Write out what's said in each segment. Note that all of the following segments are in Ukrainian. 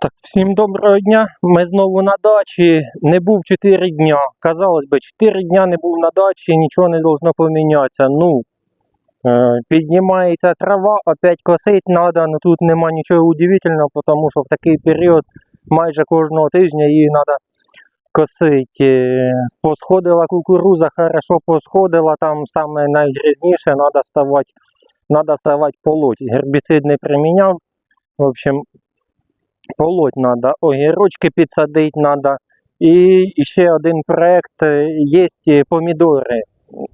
Так, всім доброго дня. Ми знову на дачі. Не був 4 дня. Казалось би, 4 дня не був на дачі, нічого не должно помінятися. Ну, е, піднімається трава, опять косить треба. Ну тут нема нічого удивительного, тому що в такий період майже кожного тижня її треба косити. Е, Посходила кукуруза, хорошо посходила, там саме найгрізніше треба ставати, ставати полоть. Гербіцид не приміняв. В общем, полоть треба, огірочки підсадити треба. І ще один проект є помідори.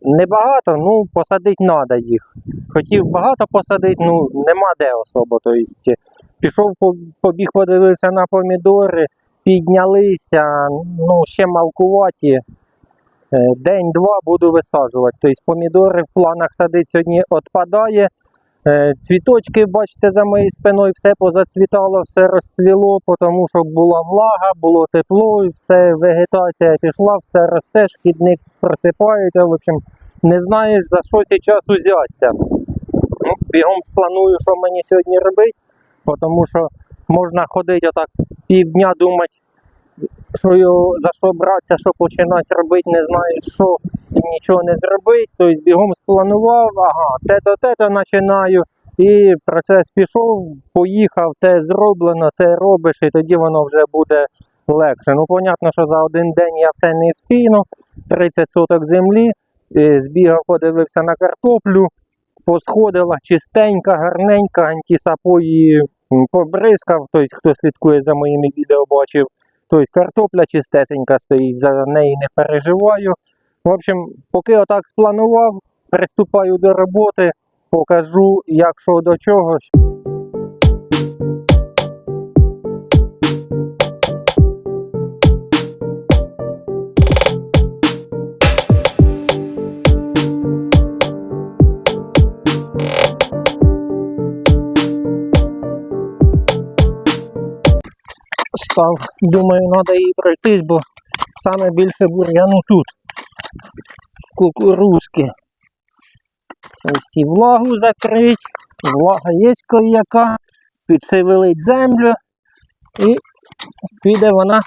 Небагато, ну посадити треба їх. Хотів багато посадити, ну нема де особо. Тобто, пішов, побіг, подивився на помідори, піднялися, ну ще малкуваті. Е, День-два буду висаджувати. Тобто помідори в планах садити сьогодні відпадає. Е, Цвіточки, бачите, за моєю спиною все позацвітало, все розцвіло, тому що була влага, було тепло, і все, вегетація пішла, все росте, шкідник просипається. В общем, не знаєш за що зараз узятися. Ну, бігом спланую, що мені сьогодні робити, тому що можна ходити отак півдня думати, що за що братися, що починати робити, не знаєш що нічого не зробити. Тобто бігом спланував, ага, те-то, те-то починаю. І процес пішов, поїхав, те зроблено, те робиш, і тоді воно вже буде легше. Ну, понятно, що за один день я все не вспійну. 30 соток землі, е, збігав, подивився на картоплю, посходила чистенька, гарненька, антисапої м, побризкав. Тобто, хто слідкує за моїми відео, бачив. Тобто картопля чистесенька стоїть, за неї не переживаю. В общем, поки отак спланував, приступаю до роботи, покажу, як що до чого. Став, думаю, треба її пройтись, бо саме більше бур'яну тут. Кукурузки. Тобто і влагу закрить, влага є яка, підшевелить землю і піде вона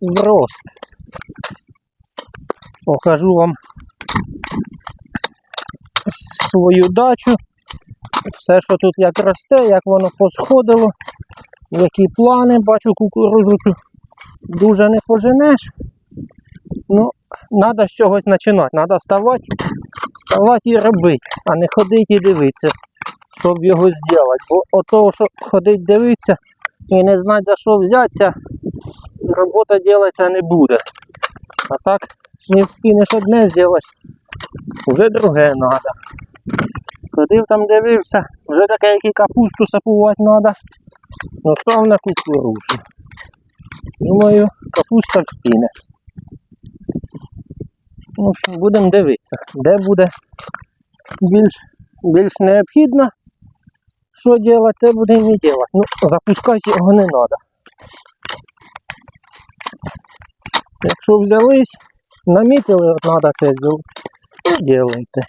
в рост. Покажу вам свою дачу. Все, що тут як росте, як воно посходило, які плани, бачу кукурузу дуже не поженеш. Ну, треба з чогось починати, треба ставати, ставати і робити, а не ходити і дивитися, щоб його зробити. Бо от того, що ходить дивитися і не знати за що взятися, робота робитися не буде. А так не встигнеш одне зробити, вже друге треба. Ходив там дивився, вже таке, як і капусту сапувати треба. Ну став на кукурузу. Думаю, капуста вкине. Ну, в общем, будемо дивитися, де буде більш, більш необхідно, що робити, те будемо і робити. Ну, запускати його не треба. Якщо взялись, намітили, от треба це зробити, робите.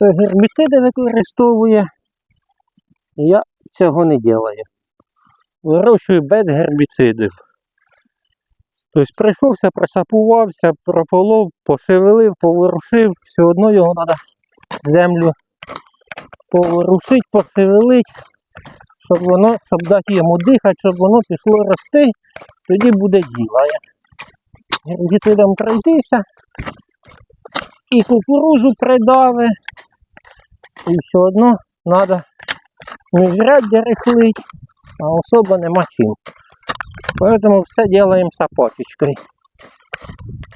Гербіциди використовує, я цього не роблю. Вирощую без гербіцидів. Тобто прийшовся, просапувався, прополов, пошевелив, поворушив, все одно його треба землю поворушити, пошевелити, щоб воно, щоб дати йому дихати, щоб воно пішло рости, тоді буде діло. А пройтися і кукурузу придави, і все одно треба міжряддя рихлить, а особо нема чим. Поэтому все делаем сапочечкою.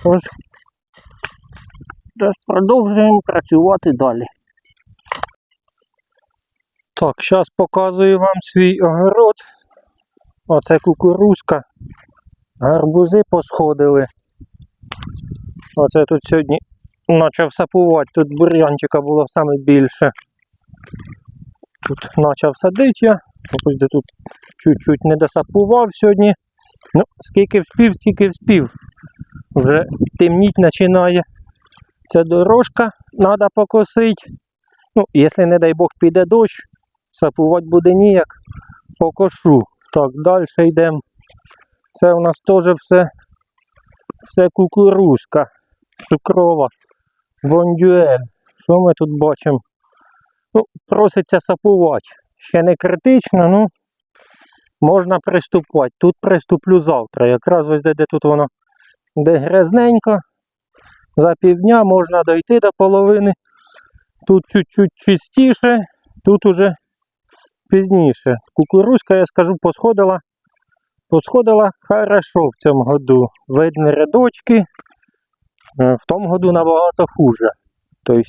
Тож, тож продовжуємо працювати далі. Так, зараз показую вам свій огород. Оце кукурузка. Гарбузи посходили. Оце тут сьогодні почав сапувати, тут бур'янчика було саме більше. Тут почав садити я. Ось де тут чуть-чуть не досапував сьогодні. Ну, скільки вспів, скільки вспів. Вже темніть починає. Ця дорожка треба покосити. Ну, якщо, не дай Бог, піде дощ, сапувати буде ніяк, покошу. Так, далі йдемо. Це у нас теж все, все кукурузка, цукрова, бондюель. Що ми тут бачимо? Ну, проситься сапувати. Ще не критично, ну можна приступати. Тут приступлю завтра. Якраз ось де, де тут воно де грязненько. За півдня можна дойти до половини. Тут чуть-чуть чистіше, тут уже пізніше. Кукурузка, я скажу, посходила. Посходила хорошо в цьому году. Видні рядочки. Е, В тому году набагато хуже. Тобто,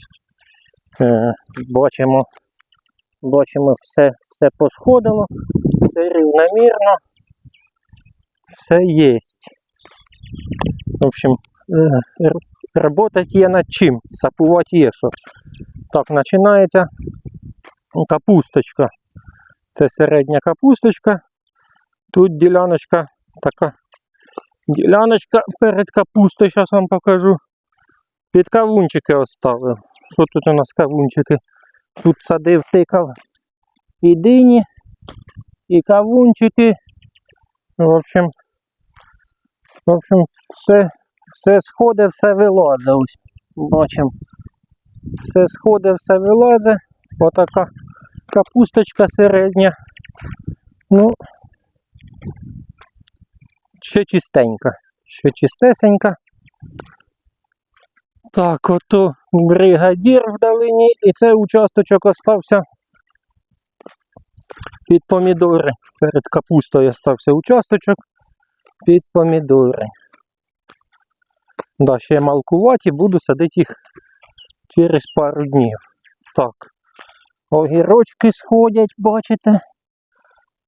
е, бачимо, бачимо, все, все посходило, все рівномірно, все є. В общем, е, р- Работать є над чим, сапувати є що. Так, починається капусточка. Це середня капусточка. Тут діляночка така. Діляночка перед капустою, зараз вам покажу. Під кавунчики оставив. Що тут у нас кавунчики? Тут садив, тикав і дині, і кавунчики. В общем, в общем, все, все сходить, все вилазить. Ось. Бачимо. Все сходить, все вилазить. Отака капусточка середня. Ну, ще чистенька. Ще чистесенька. Так, ото бригадір вдалині, і цей участочок остався під помідори. Перед капустою остався участочок під помідори. Да, ще малкуваті, буду садити їх через пару днів. Так. Огірочки сходять, бачите?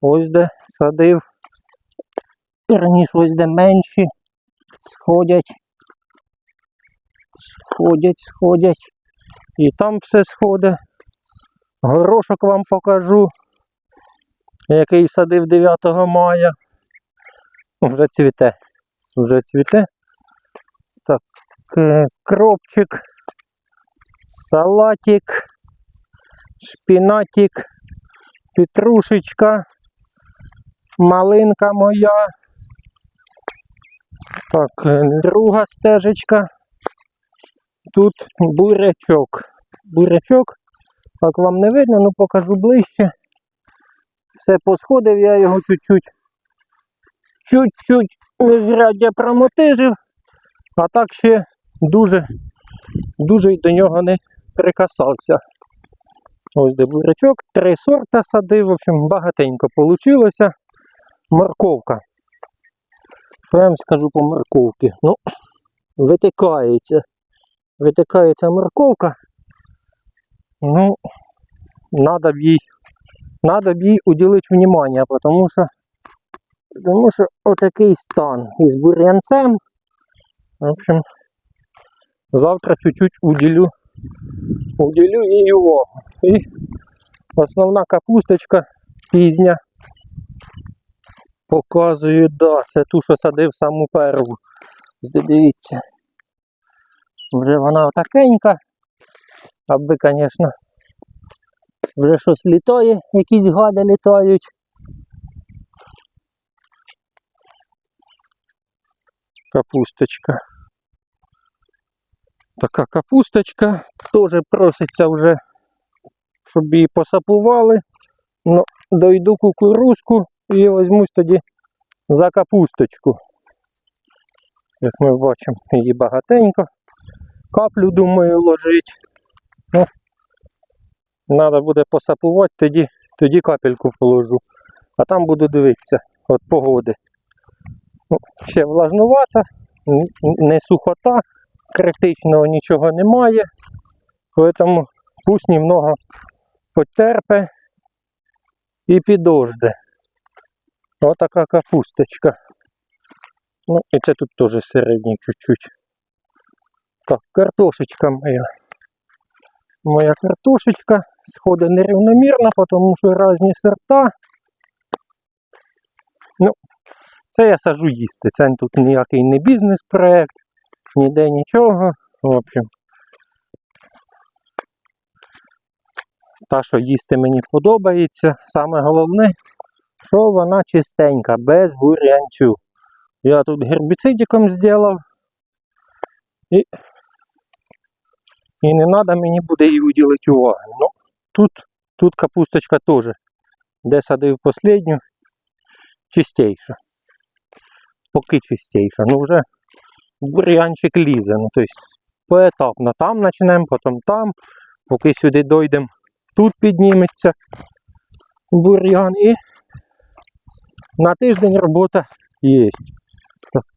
Ось де садив. Раніше ось де менші. Сходять. Сходять, сходять. І там все сходить. Горошок вам покажу, який садив 9 мая. Вже цвіте. Вже цвіте. Так, е, кропчик, салатик, шпінатик, петрушечка, малинка моя. Так, е, друга стежечка. Тут бурячок. Бурячок. Так вам не видно, ну покажу ближче. Все посходив, я його чуть-чуть. Чуть-чуть міжряддя промотижив, а так ще дуже, дуже й до нього не прикасався. Ось де бурячок, три сорта садив, в общем, багатенько вийшло. Морковка. Що я вам скажу по морковці? Ну, витикається. Витикається морковка. Ну, надо б їй, надо б їй уділити внимание, тому що, тому що отакий стан із бур'янцем. В общем, завтра чуть-чуть уділю, уділю їй увагу. І основна капусточка пізня. Показую, да, це ту, що садив саму перву. Дивіться. Вже вона отакенька. Аби, звісно, вже щось літає, якісь гади літають. Капусточка. Така капусточка. Теж проситься вже, щоб її посапували. Ну, дойду кукурузку і візьмусь тоді за капусточку. Як ми бачимо, її багатенько. Каплю, думаю, ложить. Ну, Треба буде посапувати, тоді, тоді капельку положу. А там буду дивитися від погоди. Ну, ще н- не сухота, критичного нічого немає. Тому пусть немного потерпе і підожде. Отака капусточка. Ну, і це тут теж середній чуть-чуть. Так, картошечка моя. Моя картошечка сходить нерівномірно, тому що різні сорта. Ну, це я сажу їсти. Це тут ніякий не бізнес-проект, ніде нічого. В общем. Та, що їсти мені подобається. Саме головне, що вона чистенька, без бур'янцю. Я тут гербіцидиком зробив. І, і не треба мені буде їй уділити уваги. Ну, тут, тут капусточка теж. Де садив последню, чистейша. Поки чистейша. Ну вже бур'янчик лізе. Ну, тобто поетапно. Там почнемо, потім там, поки сюди дойдемо, тут підніметься бур'ян і на тиждень робота є.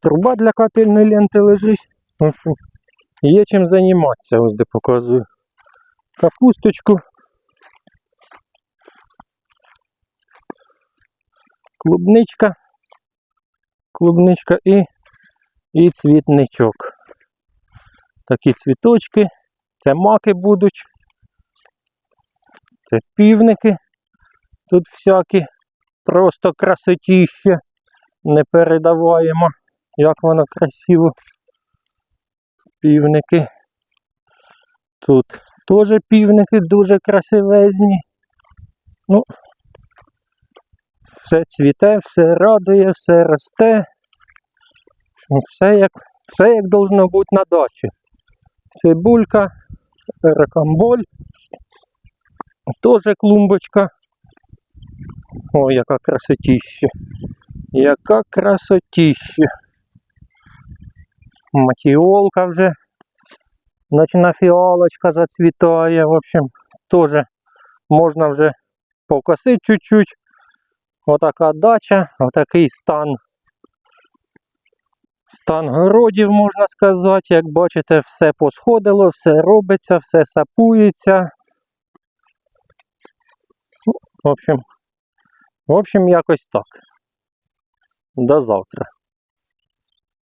Труба для капельної ленти лежить. Є чим займатися, ось де показую. Капусточку. Клубничка. Клубничка і, і цвітничок. Такі цвіточки. Це маки будуть. Це півники. Тут всякі просто красотіще. Непередаваємо, як воно красиво. Півники. Тут теж півники дуже красивезні. Ну, все цвіте, все радує, все росте. Ну, Все як, все як должно бути на дачі. Цибулька, ракамболь, теж клумбочка. О, яка красотіще. Яка красотіще. Матіолка вже. Ночна фіалочка зацвітає. В общем, теж можна вже покосити чуть-чуть. Отака дача, отакий стан. Стан городів, можна сказати. Як бачите, все посходило, все робиться, все сапується. В общем, в общем, якось так. До завтра.